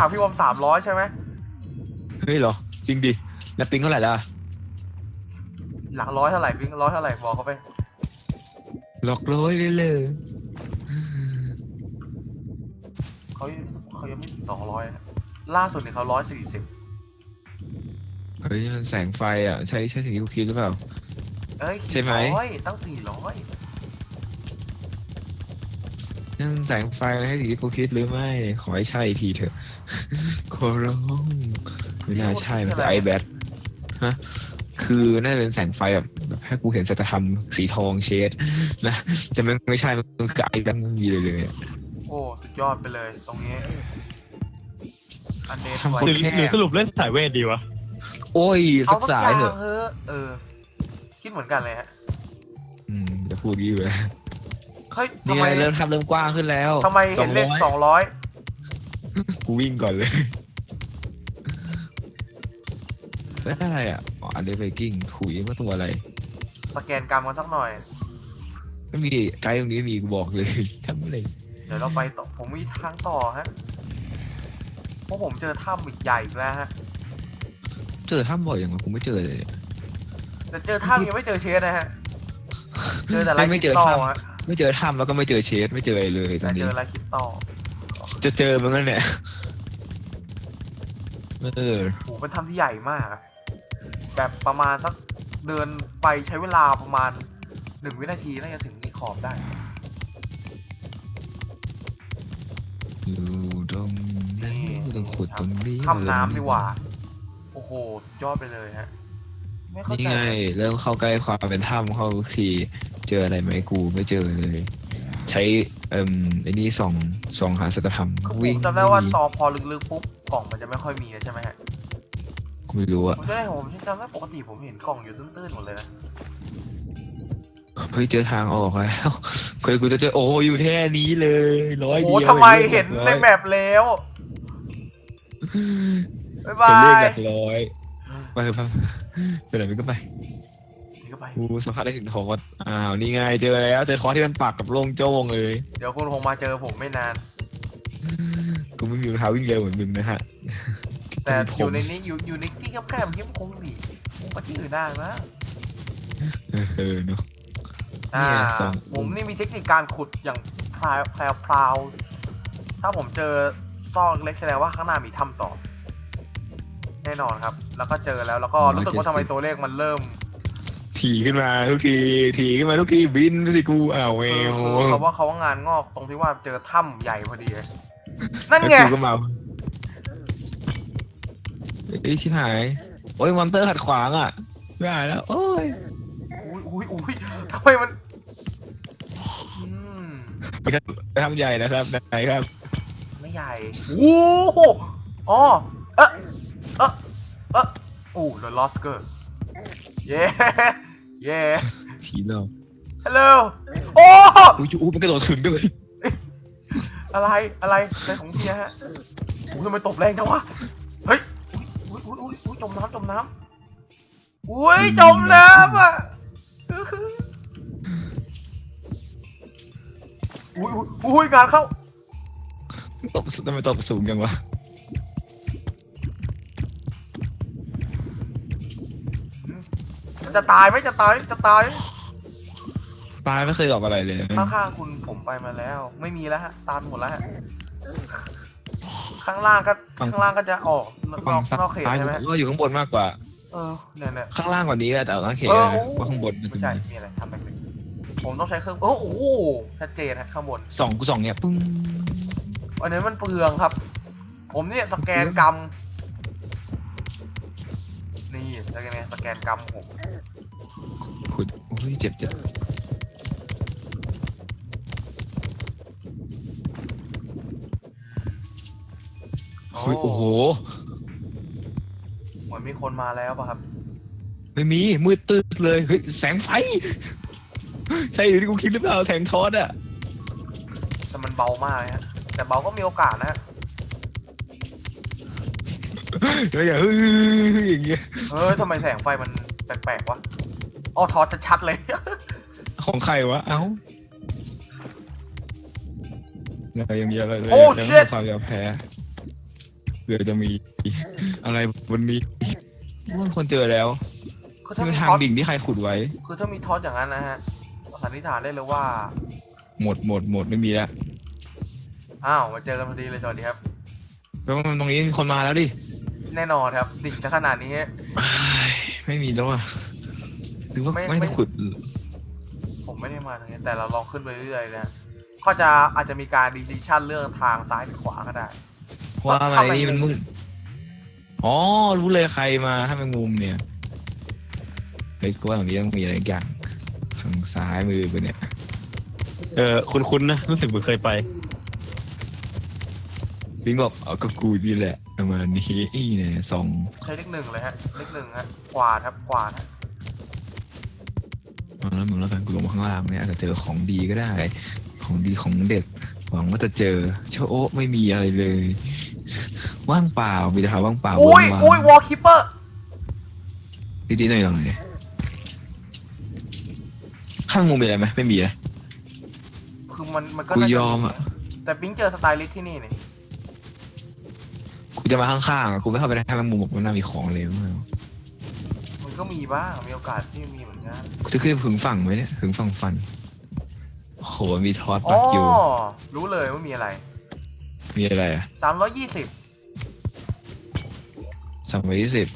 ขาพี่วอมสามร้อยใช่ไหมเฮ้ยเหรอ จริงดิ แล้วปิงเท่าไหร่ล่ะหลักร้อยเท่าไหร่พี่ร้อยเท่าไหร่บอกเขาไปหลอกร้อยเลยเลยเขาเขายังไม่ถึงสองร้อยล่าสุดเนี่ยเขาร้อยสี่สิบเฮ้ยมันแสงไฟอะ ใช่ใช่สิ่งที่กูคิดหรือเปล่า เอ้ยใช่ไหมร้อยตั้งสี่ร้อย นั่นแสงไฟให้สิ่งที่กูคิดหรือไม่ ขอให้ใช่อีกทีเถอะขอร้องไม่น่าใช่มันจะไอแบทฮะคือน่าจะเป็นแสงไฟแบบแบบให้กูเห็นสัจธรรมสีทองเชดนะแต่มันไม่ใช่มันคือไอแบทมันมีเลยเลยอะโอ้ สุดยอดไปเลย ตรงนี้ อันเดททำไว้คนหรือแค่หรือสรุปเล่นสายเวทดีวะ โอ้ยเอาสักสักสาอยย่างเถอะเถอะเออ คิดเหมือนกันเลยฮะ อืมจะพูดงี้เลยเฮ้ยนี่ทำไงไมเริ่มทำเริ่มกว้างขึ้นแล้วทำไมเห็นเลขสองร้อยกูวิ่งก่อนเลยแล้วอะไรอะอ๋ออันเดอร์เบกกิ้งถุยว่าตัวอะไร สแกนกรรมกันสักหน่อย ไม่มีไกด์ตรงนี้มีกูบอกเลยทำอะไรเดี๋ยวเราไปต่อผมมีทางต่อฮะเพราะผมเจอถ้ำอีกใหญ่อีกแล้วฮะเจอถ้ำบ่อยอย่างวะกูไม่เจอเลย แต่เจอถ้ำยังไม่เจอเชสนะฮะ เจอแต่ไรไม่ไม่คิเจดอต่อถ้ำฮะ ไม่เจอถ้ำแล้วก็ไม่เจอเชสไม่เจออะไรเลยตอแต่นเจนี้อไรคิดต่อจะเจอมันกันเนี่ยเออโหเป็นถ้ำที่ใหญ่มากอะแบบประมาณสักเดินไปใช้เวลาประมาณหนึ่งวินาทีน่าจะถึงนี่ขอบได้ อยู่ตรงนั้นต้องขุดตรงนี้ถ้ำน้ำดีกว่า โอ้โหสุดยอดไปเลยฮะไม่เข้านี่ใจไงเริ่มเข้าใกล้ความเป็นถ้ำเข้าทุกที เจออะไรไหมกูไม่เจอเลย ใช้เอ่มไอ้นี่ส่องส่องหาสัจธรรมคือผวิ่งมจำได้ว่าม่มีตอพอลึกๆปุ๊บกล่องมันจะไม่ค่อยมีแล้วใช่ไหมฮะกูไม่รู้ผอะมจะได้ผมจำได้ปกติผมเห็นกล่องอยู่ตื้นๆหมดเลยนะเฮ้ยเจอทางออกแล้วเคยกูจะเจอโอ้อยู่แค่นี้เลยร้อยโอ้เดียวทำไมองเห็นในแมปแล้วบ๊ายบาเป็นเลขยหลักร้อยไปเถอะไปไปไหนมันก็ไป นี่ก็ไปกูสัมผัสได้ถึงคอร์สอ้าวนี่ไงเจอแล้วเจอคอร์สที่มันปักกับโล่งโจ้งเลย เดี๋ยวคุณคงมาเจอผมไม่นาน กูไม่มีรองเท้าวิ่งเร็วเหมือนมึงนะฮะแต่ผอยู่มในนี้อยู่อยู่ในที่แคบๆยิ้มคงหนีคงไปที่อื่นได้นะเออเนาะอ่าเนี่ยสองผมนี่มีเทคนิคการขุดอย่างพราวพราวพราวถ้าผมเจอซอกเล็กแสดงว่าข้างหน้ามีถ้ำต่อ แน่นอนครับ แล้วก็เจอแล้วแล้วก็รู้สึกว่าทำไมตัวเลขมันเริ่ม ถี่ขึ้นมาทุกทีถี่ขึ้นมาทุกทีบินไปสิกูอ้าวแวคือวคือเขาว่าเขาว่างานงอกตรงที่ว่าเจอถ้ำใหญ่พอดีเลยนั่นไงแล้วกูก็มาไอ้ยชิบหาย โอ้ยมอนเตอร์ขัดขวางอะไม่ได้แล้ว โอ้ยอุ้ยอุ้ยอุ้ยทำไมมันอืมไปครับไปทำใหญ่นะครับไหนครับ ไม่ใหญ่โอ้โหอ๋อเอะเอะเอะโอ้เดอะลอสเกอร์เย้ เย้ผีเราฮัลโหลโอ้อุ้ยอู้มันกระโดดถึงด้วยอะไรอะไรในของเทียฮะโอ้ยทำไมตบแรงจังวะเฮ้ยอุ้ยอุ้ยอุ้ยอุ้ยจมน้ำจมน้ำอุ้ยจมน้ำอะอุ้ยอุ้ยอุ้ยงานเข้าตบทำไมตบสูงจังวะ จะตายไหมจะตายจะตายปลายไม่เคยออกอะไรเลยข้างๆคุณผมไปมาแล้ว ไม่มีแล้วฮะตามหมดแล้วฮะข้างล่างก็ข้างล่างก็จะออกนอกฝั่งซ้นอกเขตายใช่ไหมก็อยู่ข้างบนมากกว่า เออเนี่ยเนี่ย ข้างล่างกว่านี้อะแต่ข้างเขตเออนะโอ้ว่าข้างบนมันไม่จะใช่มีมีอะไรทำแบบนี้ผมต้องใช้เครื่องโอ้โหชัดเจนฮะข้างบนสองกูสองเนี่ยปึ้งอันนี้มันเปลืองครับ ผมเนี่ยสแกนกรรม นี่สแกนไงสแกนกรรมผมขุดโอ้ยเจ็บเจ็บเฮ้ยโอ้โห เหมือนมีคนมาแล้วป่ะครับ ไม่มี มืดตึ๊ดเลยเฮ้ยแสงไฟ ใช่อย่างที่กูคิดหรือเปล่าแสงทอดอะแต่มันเบามากเลยฮะ แต่เบาก็มีโอกาสนะฮะ แล้วอย่างเฮ้ยอย่างเงี้ย เฮ้ยทำไมแสงไฟมันแปลกๆวะอ๋อทอดชัดๆเลย ของใครวะ เอ้าอะไรอย่างเงี้ยอะไรเลยโอ้ยัง shit ความยอมแพ้ผื่อจะมี อะไรวันนี้ว่าคนเจอแล้วคือที่ถ้าเป็มีนทางท็อตดิ่งที่ใครขุดไว้ คือถ้ามีท็อตอย่างนั้นนะฮะสันนิษฐานได้เลยว่า หมดหมดหมดไม่มีแล้วอ้าว มาเจอกันพอดีเลยสวัสดีครับแปลว่าตรงนี้มีคนมาแล้วดิ แน่นอนครับ ดิ่งจะขนาดนี้อ้ายไม่มีแล้วอะหรือว่าไม่ไม่ ไม่ได้ขุด ผมไม่ได้มาตรงนี้แต่เราลองขึ้นไปเรื่อยๆนะก็จะอาจจะมีการดีซิชันเรื่องทางซ้ายหรือขวาก็ได้ เพราะว่ามันไอ้นี่มันมืด อ๋อ รู้เลยใครมาถ้าเป็นมุมเนี่ยเฮ้ยกูว่าตรงนี้ต้องมีอะไรอีกอย่างทางซ้ายมือกูเนี่ย เออคุ้นๆนะรู้สึกเหมือนเคยไป บิงบอกเอาก็กูนี่แหละ ประมาณนี้อีเนี่ยสองใช้เลขหนึ่งเลยฮะเลขหนึ่งฮะขวาครับขวานะเอาแล้วมึงแล้วกันกูลงมาข้างล่างเนี่ยอาจจะเจอของดีก็ได้ ของดีของเด็ดหวังว่าจะเจอโชโอะไม่มีอะไรเลย ว่างเปล่ามีแต่หาว่างเปล่าอุ้ยว่างอุ้ยวอลคิปเปอร์ๆนิดๆหน่อยๆข้างมุมมีอะไรไหมไม่มีนะคือมันมันก็กูน่าจะยอมอะแต่ปิ๊งเจอสไตลิสต์ที่นี่นี่กู จะมาข้างๆอะกูไม่เข้าไปในข้างมุมบอกว่าน่ามีของเลยมั้งมันก็มีบ้าง มีโอกาสที่มีเหมือนกันกูจะขึ้นถึงฝั่งไหมเนี่ยถึงฝั่งฟันโอ้โหมีทอสอ๋ปัอกอยู่ รู้เลยว่ามีอะไร มีอะไรอะสามร้อยยี่สิบสามร้อยยี่สิบ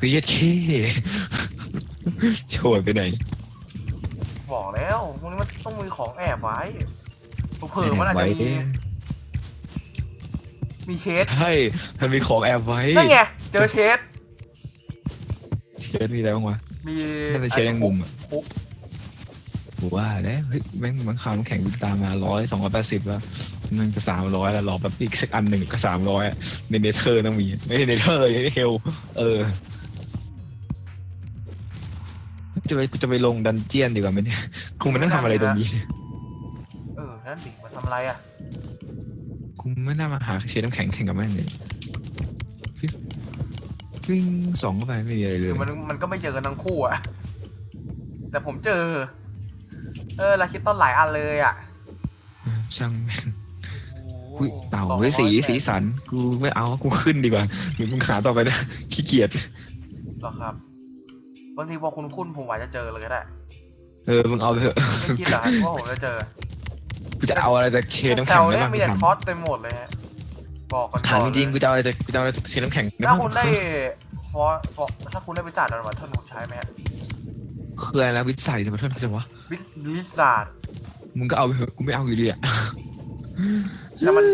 วิเยดเคโชว์ไปไหน บอกแล้วพวกนี้มันต้องมีของแอบไว้เผื่อๆมันอาจจะมี มีเชดใช่ มันมีของแอบไว้นั่นไงเจอเชดเชดมีอะไรบ้างวะมีนั่นเป็นเชดแมงมุมอะคุกกูว่าแล้วเฮ้ยแม่งมันข่าวน้ำแข็งกูตามมาร้อยสองร้อยแปดสิบแล้วมันจะสามร้อยแล้วรอแบบอีกสักอันหนึ่งก็สามร้อยในเนเธอร์ต้องมี ไม่ใช่เนเธอร์ในเฮลเออจะไปกูจะไปลงดันเจียนดีกว่าไหมเนี่ยกูมันต้องทำอะไรตรงนี้เนี่ยเออ นั่นดิมาทำอะไรอะ กูไม่น่ามาหาเชดน้ำแข็งแข่งกับแม่งเลยฟิววิ่งสองเข้าไปไม่มีอะไรเลยคือมันมันก็ไม่เจอกันทั้งคู่อะแต่ผมเจอ เออลาคิดต้นหลายอันเลยอะเออช่างแม่งโอ้โหอุ้ยเต่าสองร้เว้อยสีแปดสีสัน กูไม่เอากูขึ้นดีกว่าหรือมึงขาต่อไปนะขี้เกียจเหรอครับบางทีพอคุณคุ้นๆผมอาจจะเจอเลยก็ได้เออมึงเอาไปเถอะ ไม่คิดเหรอฮะว่าผมจะเจอ กูจะเอาอะไรจากเชนน้ำแถแข็งวได้เนี้ยบ้างมีแต่ถามท็อตเต็มหมดเลยฮะบอกกันถามก่อนจริงๆเลยกูจะเอาอะไรจากกูจะเอาอะไรจากเชนน้ำแข็งได้ถ้าบ้างคุณได้ฟอสฟอสถ้าคุณได้วิจารณ์อะไรมาเทอร์นูใช้ไหมฮะคืออะไรนะวิสัยจะมาเท่าไหร่วะวิวิจารณ์มึงก็เอาไปเถอะกูไม่เอาอยู่ดีอะแต่มัน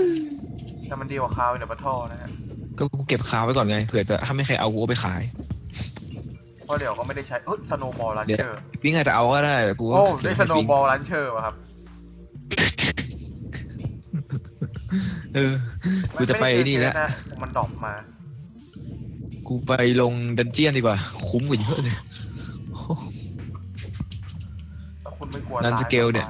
แต่มันดีกว่าคาวในบัตทอนะฮะก็กูเก็บคาไว้ก่อนไงเผื่อจะถ้าไม่ใครเอากูเอาไปขายเพราะเดี๋ยวก็ไม่ได้ใช้เอ้ยสโนว์บอลลันเดี๋ยวเชอร์วิ่งอาจจะเอาก็ได้แต่กูก็โอ้เก็บได้ไว้สโนวิ่ว์งบอลลันเชอร์ว่ะครับ เออ กูจะไปนี่แหละม่ด้เจอเชฟะมันดรอปมา กูไปลงดันเจียนดีกว่า คุ้มกว่าเยอะเลย ถ้าคุณไม่กลัวนั่นตายสเกลเนี่ย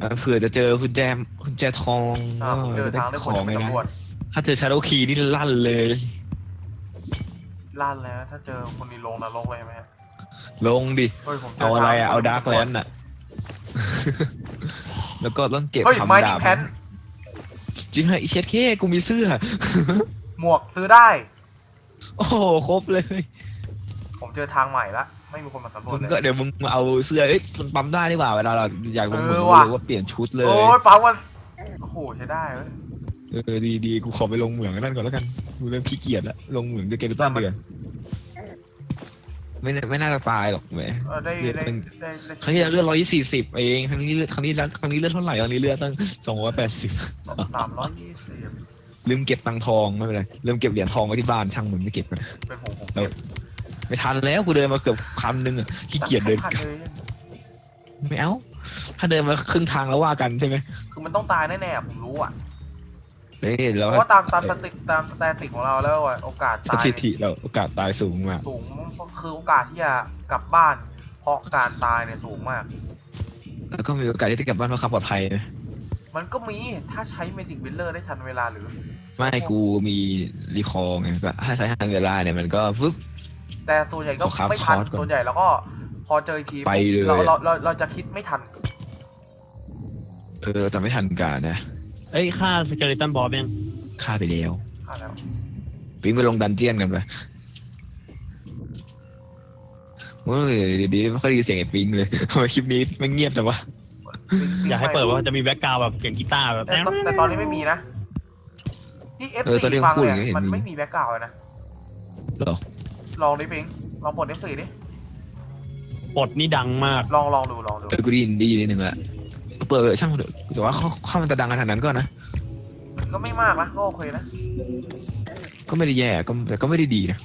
เออเผื่อจะเจอคุณแจมคุณแจทองอ่าผมเจอได้ทางได้ขคนองไปเลยนะ ตำรวจถ้าเจอชาโดคีนี่ลั่นเลย ลั่นแล้ว ถ้าเจอคนนี้ลงนรกเลยไหมฮะลงดิ เฮ้ยผมจเอาอะไรทงอะเอาคนดาร์กแลนด์อะ แล้วก็ต้องเก็บเฮ้ยไม้ทำนิดาบแพน จริงเหรอไอเช็ดเคกูมีเสื้อ หมวกซื้อได้ โอ้โหครบเลยผมเจอทางใหม่ละ ไม่มีคนมาสำรวมึจงเลยก็เดี๋ยวมึงมาเอาเสื้อเอ้ยมันปั๊มได้นี่หว่าเวลาเราอยากลงเหมือนเออว่ะหรือว่าเปลี่ยนชุดเลย โอ้ยปั๊มวันโอ้โหใช้ได้เว้ย เออดีดีกูขอไปลงเหมืองนั่นก่อนแล้วกันกูเริ่มขี้เกียจแล้วลงเหมืองด้วยเกมต้นเดือน ไม่น่าไม่น่าจะตายหรอกแหม เออได้เลือดได้เป็นได้ได้ครั้งที่แล้วเลือดร้อยสี่สิบเองครั้งนี้เลือดครั้งนี้ครั้งนี้เลือดเท่าไหร่ครั้งนี้เลือดตั้งสองร้อยแปดสิบสามร้อยยี่สิบลืมเก็บตังค์ทองไม่เป็นไรลืมเก็บเหรียญทองไว้ที่บ้านช่างมันไม่เก็บกันเป็นผมผมเออไม่ทันแล้วกูเดินมาเกือบพันหนึ่งอะขี้เกียจเดินตัดกลับให้ทัเลยไม่เอาถ้าเดินมาครึ่งทางแล้วว่ากันใช่ไหมคือมันต้องตายแน่ๆผมรู้อะ เฮ้ยเพแล้วราะว่าตามตามสติตามสแตติกของเราแล้วอะโอกาสสตายถิติเราโอกาสตายสูงมาก สูงคือโอกาสที่จะกลับบ้านเพราะการตายเนี่ยสูงมาก แล้วก็มีโอกาสที่จะกลับบ้านเพราะความปลอดภัยนะมันก็มีถ้าใช้เมจิกวิลเลอร์ได้ทันเวลาหรือ ไม่กูมีรีคอร์ไงก็ถ้าใช้ทางเวลาเนี่ยมันก็ฟึบ แต่ส่วนใหญ่ก็ขอครับไม่ทันคอร์สก่อนส่วนใหญ่แล้วก็พอเจออีกทีไปเลย เราเราเราเราจะคิดไม่ทัน เออแต่ไม่ทันการนะ เอ้ยฆ่าสเกเลตันบอสยังฆ่าไปแล้วฆ่าแล้วปิงไปลงดันเจียนกันไปโอ้ยเดี๋ยวนี้ไม่ค่อยได้ยินเสียงไอ้ปิงเลยทำไมคลิปนี้ไม่งเงียบแต่ว่าอยากให้เปิดว่าจะมีแบ็กกราวด์แบบเสียงกีตาร์แบบแต่ตอนแต่ตอนนี้ไม่มีนะที่ F4 เออตอนนี้ฟังพูดเลอย่างยนี้เห็น มันมีไม่มีแบ็กกราวด์เลยนะเหรอลองดิปิงลองปลด F4 ดิปลดนี่ดังมากลองลองดูลองดู เออกูได้ยินได้ยินนิดนึงแหละ เปิดเถอะช่างมันเถอะแต่ว่าเขาเข้ามันจะดังขนาดนั้นก็นะมันก็ไม่มากนะก็โอเคนะก็ไม่ได้แย่ก็แต่ก็ไม่ได้ดีนะ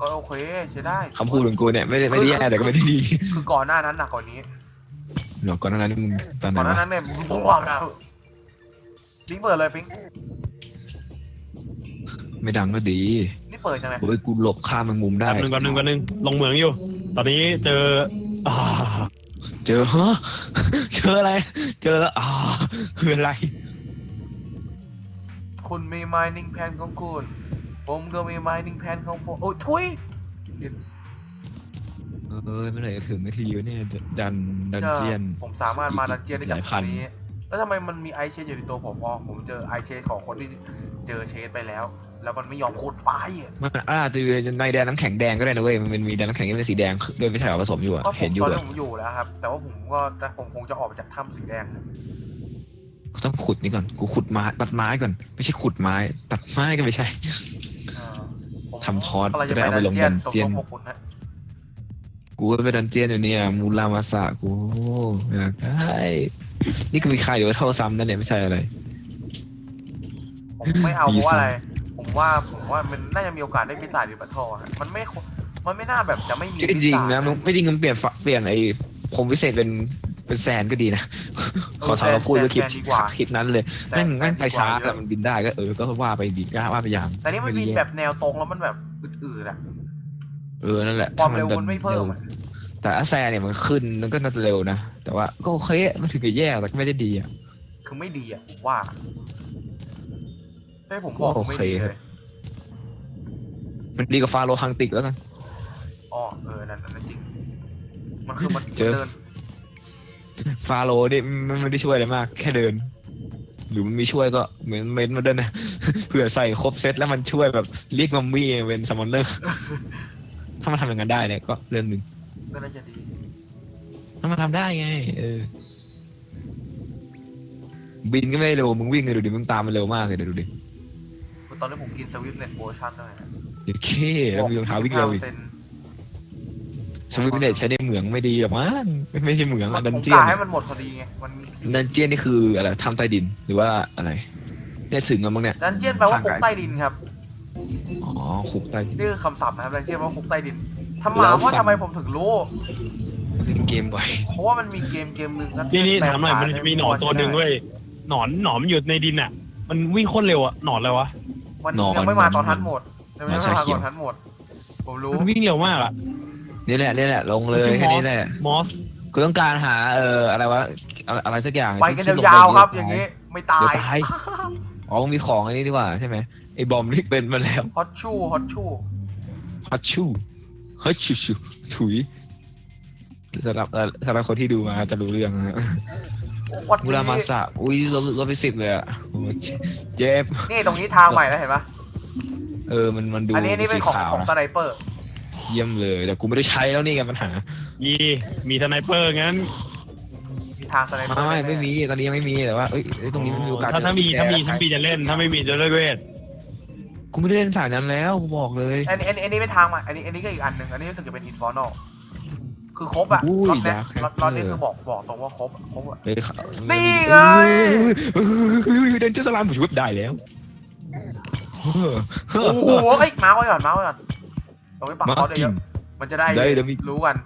ก็โอเคใช้ได้คำพูดของกูเนี่ยไม่ได้ไม่ได้แย่แต่ก็ไม่ได้ดีคือก่อนหน้านั้นหนักกว่านี้เดี๋ยวก่อนหนานั้นมึงตอนไหนก่อนหน้าวะนั้นเนี่ยมึงบ้วนะปิงเปิดเลยปิงไม่ดังก็ดีนี่เปิดจังเลยโอ้ยกูหลบข้ามแมงมุมได้แป๊บนึงแป๊บนึงแป๊บนึงลงเหมืองอยู่ ตอนนี้เจออ่า เจอฮะเจออะไร เจอแล้วอ่าคืออะไร คุณมี mining plan ของคุณ ผมก็มี mining plan ของผม โอ้ยทุยเออเมื่อไหร่จะถึงนาทีวะเนี่ยดันดันเจียน ผมสามารถมาดันเจียนได้จากหลายตพัรนงนี้ แล้วทำไมมันมีไอเชดอยู่ในตัวผมอ๋อผมเจอไอเชดของคนที่เจอเชดไปแล้ว แล้วมันไม่ยอมขุดไปอะมันอาจจะอยู่ในแดนน้ำแข็งแดงก็ได้นะเว้ยมันมีแดนน้ำแข็งที่เป็นสีแดงด้วยไม่ใช่เหรอผสมอยู่อะก็ผเห็มนอยู่ตอนอะนี้ผมอยู่แล้วครับ แต่ว่าผมก็ผมคงจะออกมาจากถ้ำสีแดงกูต้องขุดนี่ก่อนกูขุดไม้ตัดไม้ก่อนไม่ใช่ขุดไม้ ตัดไม้ก็ไม่ใช่เออผมทำทอสกำลังจะได้เอาไปลงดันเจียน สมทบพวกคุณฮะ กูก็ไปดันเจียนอยู่เนี่ยมูลามาสะกูอยากได้นี่ก็มีใครอยู่ว่าเท่าซ้ำนั่นเนี่ยไม่ใช่อะไร ผมไม่เอาเพดีราะว่าไซน์อะไร ผมว่าผมว่ามันน่าจะมีโอกาสได้พิซซ่าหรือบัตทอฮะมันไม่มันไม่น่าแบบจะไม่มีก็จริงนะมึงไม่จริงมึงเปลี่ยนฝเปลี่ยนไอ้ผมวิเศษเป็นเป็นแซนก็ดีนะ ขอทำเราพูดเรื่องคลิปแซนดีกว่าคลิปนั้นเลยแซแม่งแซแม่งไปช้าดีกว่แต่มันบินได้ก็เออก็ว่าไปดีก็ว่าไปอย่างแต่นี่มันไได้มีแย่แบบแนวตรงแล้วมันแบบอืดๆอะ เออนั่นแหละความถ้เร็วดัมันไม่เพิ่มอะแต่ถ้าแซนเนี่ยมันขึ้นมันก็น่าจะเร็วนะ แต่ว่าก็โอเคมันถึงจะแย่แต่ก็ไม่ได้ดีอะ คือไม่ดีอะผมว่าให้ผมบอกก็โอไม่เค ดีคเลรับยมันดีกว่าฟาโรฮังติกแล้วกัน อ๋อเออนั่นนั่นจริง มันคือมันเจอเดินฟาโรนี่มันไม่ได้ช่วยอะไรมาก แค่เดิน หรือมันมีช่วยก็เหมือนเมนมาเดินนะ เผื่อใส่ครบเซตแล้วมันช่วยแบบเรียกมัมมี่เป็นซัมมอนเนอร์ ถ้ามันทำอย่างนั้นได้เนี่ยก็เรื่องหนึ่งก็น่าจะดีถ้ามันทำได้ไง เออ บินก็ไม่ได้เร็วมึงวิ่งเลยดูดิมึงตามมันเร็วมากเลยเดี๋ยวดูดิตอนนี้ผมกินสวิฟเน็ตโบชั่นด้วยนะเดี๋ยวเคแล้วมีรองเท้าวิ่งเร็วอีก25%สวิตเน็ตใช้ในเหมืองไม่ดีหรอกมั้งไม่ไม่ใช่เหมืองมัอะนดันผมเจียกะนให้มันหมดพอดีไงมันมีดันเจียนนี่คืออะไรทำใต้ดินหรือว่าอะไรเนี่ยถึงแล้วมั้งเนี่ยดันเจียนแปลว่าทางคุไกลกใต้ดินครับอ๋อ คุกใต้ดินนี่คือคำศัพท์นะครับดันเจียนแปลว่าคุกใต้ดินทำไมแล้วว่าฝั่งทำไมผมถึงรู้ เล่นเกมบ่อยเพราะว่ามันมีเกมเกมหนึ่งครับนี่นี่แปลถามหน่อยมันจะมีหนอนตัวหนึ่งเว้ยหนอนหนอนมันอยู่ในดินอะ มันวิ่งโคตรเร็วอะหนอนอะไรวะมันหนอนยังไม่มาตอนทันหมดยังไม่หนอนมาชาตเขียวอนทันหมดผมรู้มันวิ่งเร็วมากอะนี่แหละนี่แหละ ลงเลยชื่อแค่มอสนี้แหละมอสกูต้องการหาเอ่ออะไรวะอะไรอะไรสักอย่างไปกันที่ลงยาวๆครับเดี๋อย่างนี้นี้ไม่ตาเดี๋ยวยตาย อ๋อมันมีของอันนี้ดีกว่าใช่ไหมไอ้บอมนี่เป็นมาแล้วฮอตชูฮอตชูฮัชชูฮัชชูชูถุยสำหรับเอ่อสำหรับคนที่ดูมาจะรู้เรื่องนะฮะวัดมูรามานี้สะอุ้ยลดลดไปสิบเลยอะโอ้เจ็บนี่ตรงนี้ทางใหม่แล้วเห็นปะเออมันมันดูอันนี้นี่เป็สีนของขาวของสนะไนเปอร์ เยี่ยมเลยแต่กูไม่ได้ใช้แล้วนี่ไงปัญหา ยีมีสไนเปอร์งั้นมี ทางสไนเปอร์ไม่ไม่มีตอนนี้ยังไม่มีแต่ว่าเอ้ยเอ้ยตรงนี้มันมีโอกาสถ้าถ้ามีเจอถ้ามีแกถ้ามีจะเล่น ถ้าไม่มีจะเลิกเวทกูไม่ได้เล่นสายนั้นแล้วกูบอกเลยอันนี้อันนี้อันนี้เป็นทางใหม่อันนี้อันนี้ก็อีกอันหนึ่งอันนี้รู้สึกจะเป็นอินฟอร์นอลคือครบอะอุ้ยรอบเนี้ย Dark Hacker รอบรอบนี้คือบอกบอกตรงว่าครบอะครบอะ เฮ้ยเขานี่ไง เฮ้ยเฮ้ยเฮ้ยเดินเจอสลามผมชุบได้แล้วเออโอ้โหเอ้ยมาร์คไว้ก่อนมาร์คไว้ก่อนตรงนี้ปักมาท็อตกิเยนอะๆมันจะได้ได้เดี๋ยวมี รู้กัน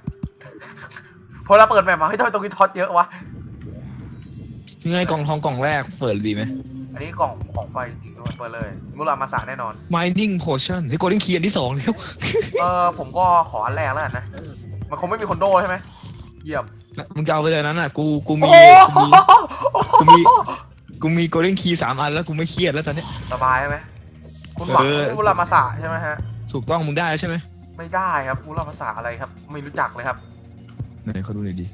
พอเราเปิดแมปมาให้ยทำไมตรงนี้ท็อตเยอะวะ ยังไงกล่องทองกล่องแรกเปิดดีไหม อันนี้กล่องของไฟจริงๆด้วยเปิดเลย มุรามาสาแน่นอน Mining Potion เฮ้ยโกลเด้นคีอันที่สองแล้วเออผมก็ขออันแรกแล้วกันนะ มันคงไม่มีคนโดใช่ไหมเยี่ยมมึงจะเอาไปเลยนั้นอะ กูกูโอ้มีโหกูมีกูมีโกลเด้นคีสามอันแล้วกูไม่เครียดแล้วตอนเนี้ย สบายไหมคุณหวังเออ มุรามาสาใช่ไหมฮะ ถูกต้องมึงได้แล้วใช่ไหมไม่ได้ครับมุรามาสาอะไรครับ ไม่รู้จักเลยครับไหนเขาดูหน่อยดิ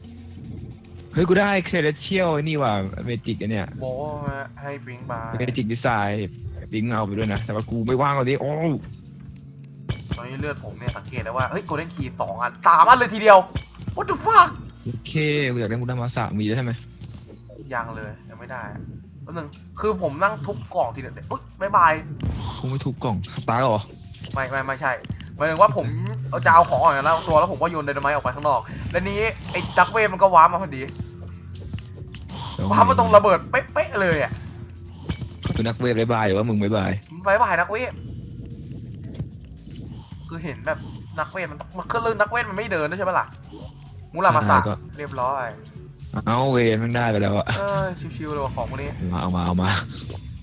เฮ้ยกูได้เซเลเชียลนี่ว่ะเมจิกเนี่ยโบให้บริงบาเมจิกดีไซน์บิงเอาไปด้วยนะ แต่ว่ากูไม่ว่างวันนี้โอ้ตอนนี้เลือดผมเนี่ยสังเกตได้ว่าเฮ้ยโกลเด้นคีย์สองอันสามอันเลยทีเดียว what the fuck โอเคกูอยากได้มุดามาสะมีแล้วใช่ไหมยังเลยยังไม่ได้อะแป๊บนึงคือผมนั่งทุบกล่องทีเดียวอุ๊ยบายบาย คงไม่ทุบกล่องตายเหรอไม่ไม่ไม่ใช่ หมายถึงว่าผมเอาจะเอาของออกจากแล้วตัวแล้วผมก็โยนไดนาไมต์ออกไปข้างนอก แล้วนี้ไอ้ดักเวฟมันก็ว้าร์ปมาพอดีว้าร์ปมาตรงระเบิดเป๊ะๆเลยอะคือนักเวทบายบายหรือว่ามึงบายบายบายบายนักเวฟคือเห็นแบบนักเวทมันมันคือเรื่องนักเวทมันไม่เดินด้วยใช่ไหมล่ะมูรามาสะเรียบร้อยเอาเวทมันได้ไปแล้วอะเออชิวๆเลยว่ะของพวกนี้เอามาเอามาเอาม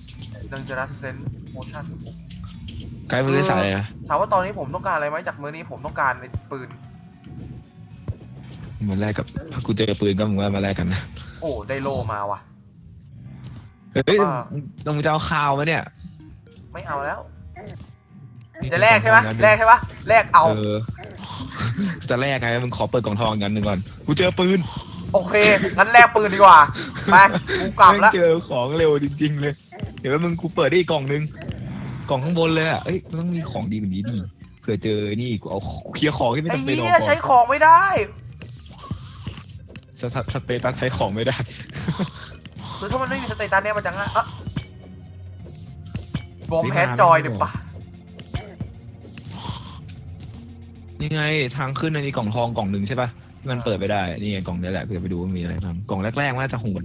าดังจะรัสเซนโมชั่น ไกด์มึงได้สายอะไรนะถามว่าตอนนี้ผมต้องการอะไรไหมจากมือนี้ผมต้องการในปืนมันแลกกับถ้ากูเจอปืนก็มึงว่ามาแลกกันนะโอ้ได้โลมาว่ะ เฮ้ยว่า ต้องจะเอาข่าวมาเนี่ยไม่เอาแล้ว จะแลกใช่ไหมแลกใช่ปะแลกเอา เออ จะแลกไงมึงขอเปิดกล่องทองกันหนึ่งก่อนกูเจอปืนโอเคงั้นแลกปืนดีกว่าไปกูกลับแม่งแล้วเจอของเร็วจริงๆเลย เดี๋ยวว่ามึงกูเปิดได้อีกกล่องนึง กล่องข้างบนเลยอะเอ้ยมันต้องมีของดีกว่านี้ดิเผื่อเจอนี่กูเอาเคลียร์ของที่ไม่ไอ้จำเป็นเหี้ออกยก่อใช้นของไม่ได้สถสเตตัสใช้ของไม่ได้คือถ้ามันไม่มีสเตตัสเนี่ยมันจะง่ายอะบอมไม่แพมาทจอยไม่เดี๋ยวบอกปะนี่ไงทางขึ้นมันมีกล่องทองกล่องหนึ่งใช่ปะที่มันเปิดไปได้ นี่ไงกล่องนี้แหละเพื่อไปดูว่ามีอะไรบ้างกล่องแรกๆมันน่าจะโหด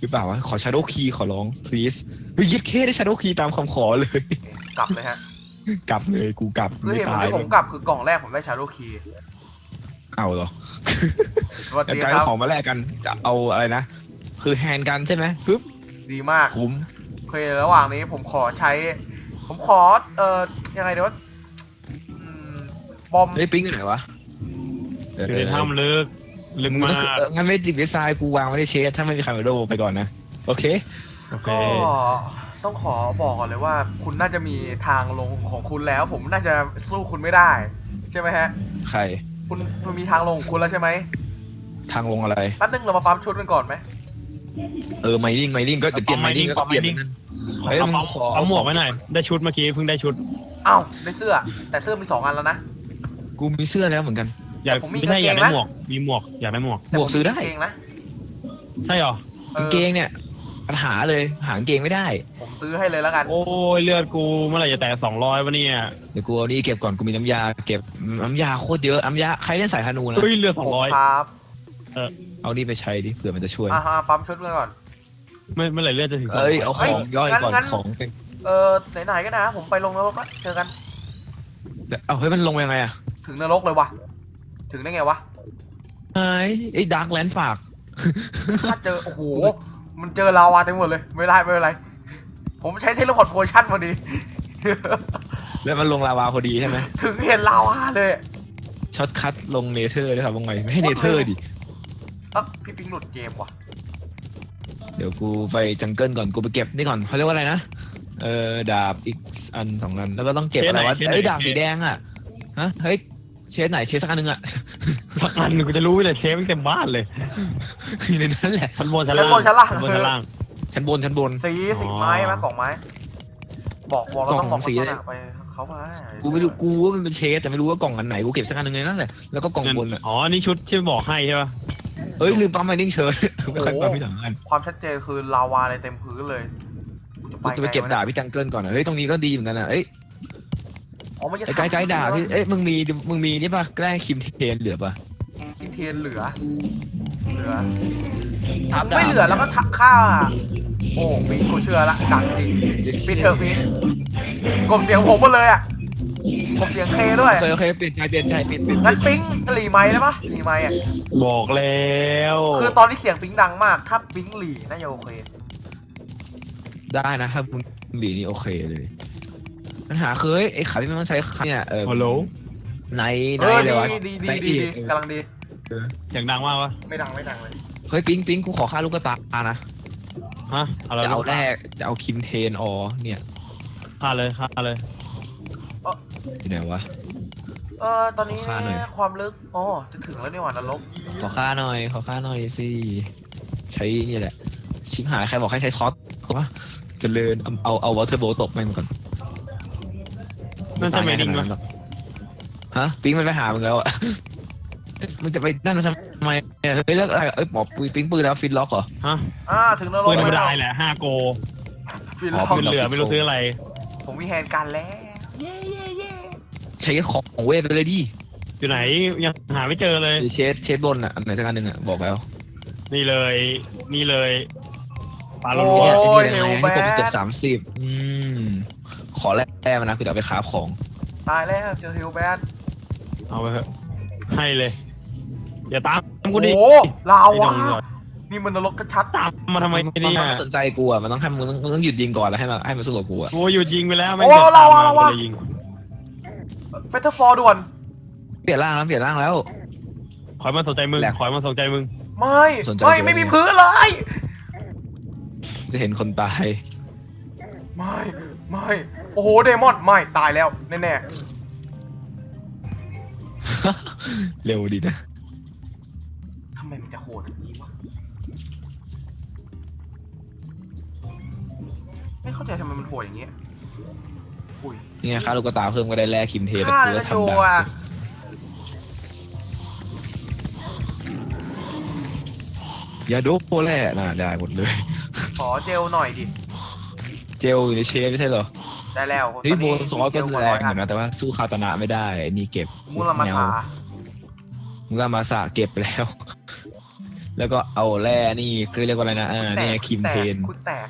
หรือเปล่าวะขอ Shadow Key ขอร้อง please เฮ้ยยึดเคได้ Shadow Key ตามคำขอเลย กลับเลยฮะกลับเลยกูกลับคือไม่เหตุผลตายที่ผมกลับคือกล่องแรกผมได้ชาโลคีเอาเหรอสวัสแล้วดีการครับของมาแลกกันจะเอาอะไรนะ คือแฮนด์กันใช่ไหมปึ๊บดีมาก คุ้ม โอเคระหว่างนี้ผมขอใช้ ผมขอ เอ่อ ยังไงเดี๋ยวว่าอืมบอม เฮ้ยปิ๊งอยู่ไหนวะเอออยู่ในถ้ำลึกลึกมึงมาก็คือกเอองั้นไม่ติดวิซายกูวางไว้ในเชสถ้าไม่มีใครมาโดไปก่อนนะ โอเคโอเค ก็ต้องขอบอกก่อนเลยว่า คุณน่าจะมีทางลงของคุณแล้ว ผมน่าจะสู้คุณไม่ได้ ใช่ไหมฮะ ใคร คุณคุณมีทางลงของคุณแล้วใช่ไหมทางลงอะไรแป๊บนึงเรามาปั๊มชุดกันก่อนไหมเออไมลิงไมลิงก็เดี๋ยวเปลี่ยนไมลิงก็เปลี่ยนเป็นนั่นเฮ้ยเอามึงเอาขอเอาหมวกไว้หน่อยได้ชุดเมื่อกี้เพิ่งได้ชุดอ้าวได้เสื้อ แต่เสื้อมีสองอันแล้วนะกูมีเสื้อแล้วเหมือนกันอยากผมมีไม่ใช่กางเกงอยากได้นะหมวกมีหมวกอยากได้หมวกแต่หมวกซื้อได้ผมีกางเกงนะใช่เหรออกางอเกงเนี่ย ปัญหาเลยหากางเกงไม่ได้ ผมซื้อให้เลยแล้วกัน โอ้ยเลือดกูเมื่อไหร่จะแตะสองร้อยวะเนี่ยเดี๋ยวกูเอานี่เก็บก่อนกูมีน้ำยา เก็บน้ำยาโคตรเยอะน้ำยาใครเล่นสายฮานูนะเฮ้ยเลือดสองร้อยครับเอานี่ไปใช้ดิเผื่อมันจะช่วยอ่าฮะปั๊มชุดกันก่อน ไม่เมื่อไหร่เลือดจะถึงเอ้ย200เอาของย่อยก่อนงั้น ของเป็นเออไหนๆก็นะ ผมไปลงนรกแล้วเจอกัน เอาเฮ้ยมันลงยังไงอะถึงนรกเลยวะ ถึงได้ไงวะ ไอ้ไอ้ดาร์กแลนด์ฝาก ถ้าเจอ โอ้โห มันเจอลาวาเต็มหมดเลย ไม่ได้ไม่เป็นไร ผมใช้เทเลพอร์ตโพชั่นพอดี แล้วมันลงลาวาพอดีใช่ไหมถึงเห็นลาวาเลยช็อตคัทลงเนเธอร์ด้วยครับว่าไงไม่ให้เนเธอร์ดิเอ้าพี่ปิงหลุดเกมว่ะ เดี๋ยวกูไปจังเกิลก่อนกูไปเก็บนี่ก่อนเขาเรียกว่าอะไรนะเออดาบอีกอันสองอันแล้วก็ต้องเก็บอะไรวะเอ้ยดาบสีแดงอะฮะเฮ้ย เชสไหนเชสสักอันหนึงอะสักอันกูจะรู้เลยเชฟมันเต็มบ้านเลยอยู่ในนั้นแหละ ชั้นบนชั้นชั้นล่างบนชั้นล่าง ชั้นบนชั้นล่าง ชั้นบนชั้นบน สีสีอ๋อไม้ไหมกล่องไม้ บอกบอกเราต้องกล่บอองกสี เขาไปเขามากูไม่รู้กูว่ามันเป็นเชสแต่ไม่รู้ว่ากล่องอันไหนกูเก็บสักอันหนึงในนั้นแหละแล้วก็กล่องบนอะอ๋ออันนี่ชุดที่บอกให้ใช่ป่ะเอ้ยลืมปั๊มไมนิ่งเชิร์ไม่ค่อยปั๊มพี่ถังอันความชัดเจนคือลาวาในเต็มพื้นเลยกูจะไปกูจะไปเก็บงวะดาบพี่จังเกิลก่อนอะเฮ้ยตรงนี้ก็ดีเหมือนกันอะเอ้ย อ๋อมันจะไอ้ไกด์ไกด์ดาบที่เอ้ยมึงมีมึงมีนี่ป่ะแกล้คิมเทนเหลือป่ะคิดเทียนเหลือ เหลือ ทับดาบไม่เหลือแล้วก็ทักค่า โอ้ปิงกูเชื่อละดังจริงปิดเถอะปิงกลมเสียงผมหมดเลยอะกลมเสียงเคด้วย โอเคโอเคเปลี่ยนใจเปลี่ยนใจเปลี่ยนเปลี่ยนงั้นปิงหลีไม้ได้ปะหลีไม้อะ บอกแล้วคือตอนที่เสียงปิงดังมาก ถ้าปิงหลีน่าจะโอเค ได้นะถ้ามึงหลีนี่โอเคเลย ปัญหาคือเอ้ยไอ้ขาที่มันต้องใช้ขาเนี่ยเออฮัลโหลในเอในอเลดียวะดีดีในดีอีดีกเออกำลังดีเสียงดังมากวะไม่ดังไม่ดังเลยเฮ้ยปิ๊งปิ๊งกูขอค่าลูกตานะฮะอะไรจะเอาแรกจะเอาคิมเทนออเนี่ยฆ่าเลยฆ่าเลยอยู่ไหนวะเออตอนนี้ขอค่าหน่อยความลึกอ๋อจะถึงแล้วนี่หว่านรกขอค่าหน่อยขอค่าหน่อยสิใช้นี่แหละชิบหายใครบอกให้ใช้คอสวะเจะเลินเอาเอาเอาวอเตอร์โบตบแม่งก่อน นั่นใช่ไหมดิ้งไหไหมฮะปิ๊งมันไปหามึงแล้วอะมึงจะไปนั่นมันทำไมเนี่ยเฮ้ยแล้วอะไรเอ้ยบอกปิ๊งปืนแล้วฟินล็อกเหรอฮะอ่าถึงนรกปืนธรรมแล้ดาวแหละห้าโกฟินอ๋แล้อวปืนเหลือไม่รู้ซื้ออะไร ผมมีแฮนด์กันแล้วเย้เย้เย้ใช้ของเวทไปเลยดิอยู่ไหนยังหาไม่เจอเลยเชดเชดบนอะอันไหนสักอันหนึ่งอะบอกแล้ว นี่เลย นี่เลยปลาโลโอ้โลเนี่ยไอ้นี่อะไรเร็วให้ตกแบดเกือบสามสิบอืมข อแลกมานะกูจะเอาไปคราฟของ ตายแล้วเจอฮิวแบนเอาไปเถอะให้เลย อย่าตามโอ้กูดิโหลาไอ้ดวะงก่อนนี่มันนรกชัดตามมาทำไมมันเนี่ยไม่สนใจกูอะมันต้องให้มึงต้องมึงต้องหยุดยิงก่อนแล้วให้มันให้มันสู้กับกูอะกูอยู่ยิงไปแล้วไม่โอ้เกิดตามระวัมางระวังกูเลยยิงเฟเทอร์ฟอร์ด่วน เปลี่ยนร่างแล้วเปลี่ยนร่างแล้ว ขอยมาสนใจมึงแหลกขอยมาสนใจมึงไม่ สนใจไม่ตัวไม่มีเองพื้นเลย จะเห็นคนตาย ไม่ ไม่ โอ้โห เดมอน ไม่ ตายแล้ว แน่เร็วดีนะ ๆทำไมมันจะโหดอย่างนี้วะ ไม่เข้าใจทำไมมันโหดอย่างเงี้ยอุ้ยนี่ไงค่าลูกตาเพิ่มก็ได้แลกคิมเทแล้วฆ่ากูแล้ก็วทำชัดาวร์ยาโดโปแล่น่าได้หมดเลย ขอเจลหน่อยดิ เจลอยู่ในเชฟไม่ใช่เหรอได้แล้วเฮ้ยโบตซอสก็เจลแรงร้อยอยู่นะแต่ว่าสู้คาตานะไม่ได้ นี่เก็บมูลมาแนวถามุรามาสะเก็บไปแล้ว แล้วก็เอาแร่นี่คือเรียกว่าอะไรนะอ่านี่ไงคิมแตเทกนคุณแตก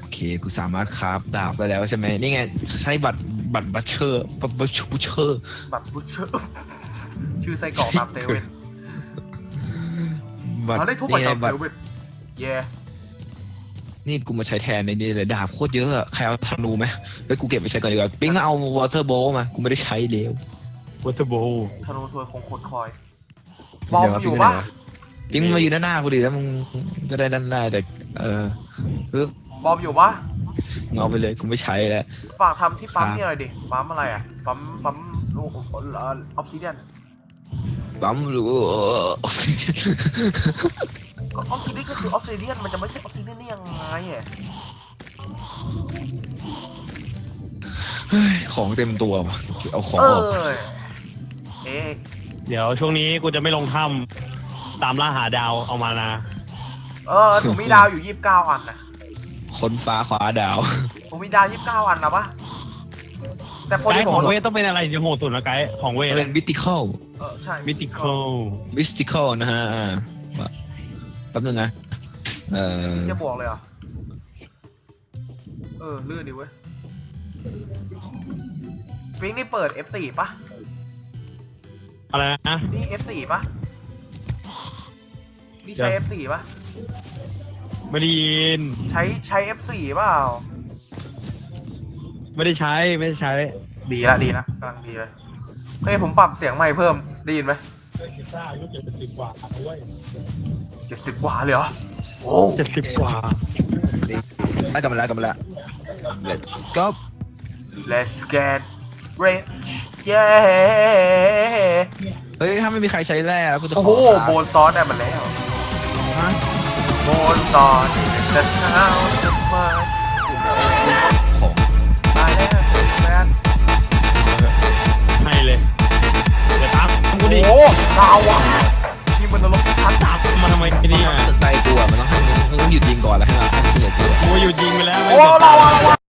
โอเคกูสามารถคราฟดาบได้แล้วใช่ไหมนี่ไงใช้บัตรบัตรบัตเชอร์บัตรบัตบูเชอร์แบบบุชเชอร์ชื่อไส้กรอกตามเซเว่นบัตรเราได้ทุบนี่บัตรไงตามบัเซตรเว่นเย่ นี่กูมาใช้แทนในนี่เลยดาบโคตรเยอะอะใครเอาธนูไหมเฮ้ยกูเก็บไปใช้ก่อนดีกว่าปิ๊งมาเอาวอเตอร์โบมา กูไม่ได้ใช้เร็ววัตเตอร์โบธนูถวยคงคดคอยบอมเดี๋วอยู่ปิ๊งปะไปไหนวปิ๊งมายืนด้านหน้ากูดิแล้วมึงจะได้ด้านหน้าแต่เออปึ๊บบอมอยู่ปะมึงเอาไปเลยกูไม่ใช้แล้วฝากทำที่ปั๊มครับนี่หน่อยดิ ปั๊มอะไรอะ ปั๊ม ปั๊มลูกออฟซิเดียนปั๊มหรื อออฟซิเดียนก็คือออฟซิเดียนมันจะไม่ใช่ออฟซิเดียนได้ยังไงอะเฮ้ยของเต็มตัวว่ะเอาของเอออกอเอ๊ะเดี๋ยวช่วงนี้กูจะไม่ลงถ้ำตามล่าหาดาวเอามานะเออหนูมีดาวอยู่ยี่สิบเก้าอันนะค้นฟ้าขวาดาวหนูมีดาวยี่สิบเก้าอันนะปะแต่พอไกดีด์ผขมองเวทต้องเป็นอะไรจะโหดสุดนะไกด์ของเวทเป็นมิติคอลเออใช่มิติคอลมิสติคอลนะฮะอ่า แป๊บนึงนะเอ่อจะบวกเลยเหรอ เออลื่นดิเว้ยฟิงค์นี่เปิด F4 ปะอะไรนะนี่ F4 ปะนี่ใช้ F4 ปะไม่ได้ยิน ใช้ใช้ F4 เปล่า ไม่ได้ใช้ ไม่ได้ใช้ ดีละดีละกำลังดีเลยเฮ้ยผมปรับเสียงใหม่เพิ่ม ได้ยินไหม กีตาร์อายุเจ็ดสิบกว่าเว้ยเจ็ดสิบกว่าเลยเหรอ โอ้เจ็ดสิบกว่าได้กลับมาแล้วกลับมาแล้ว let's go let's get rich yeah เฮ้ย ถ้าไม่มีใครใช้แร่แล้วกูจะขโอ้อโหครับโบนซ้อนได้มาแล้วโบนซ้อนจะเท้าจะมา ตามกูดิโอ้โหดาวอะนี่มันนรกชัดตามมาทำไมเนี่ยสนใจกูอะมันต้องให้มึงมึงต้องหยุดยิงก่อนแล้วให้เราให้มันสู้กับกูอะกูอยู่ยิงไปแล้วไม่โอ้เกิดดาตาวมดาว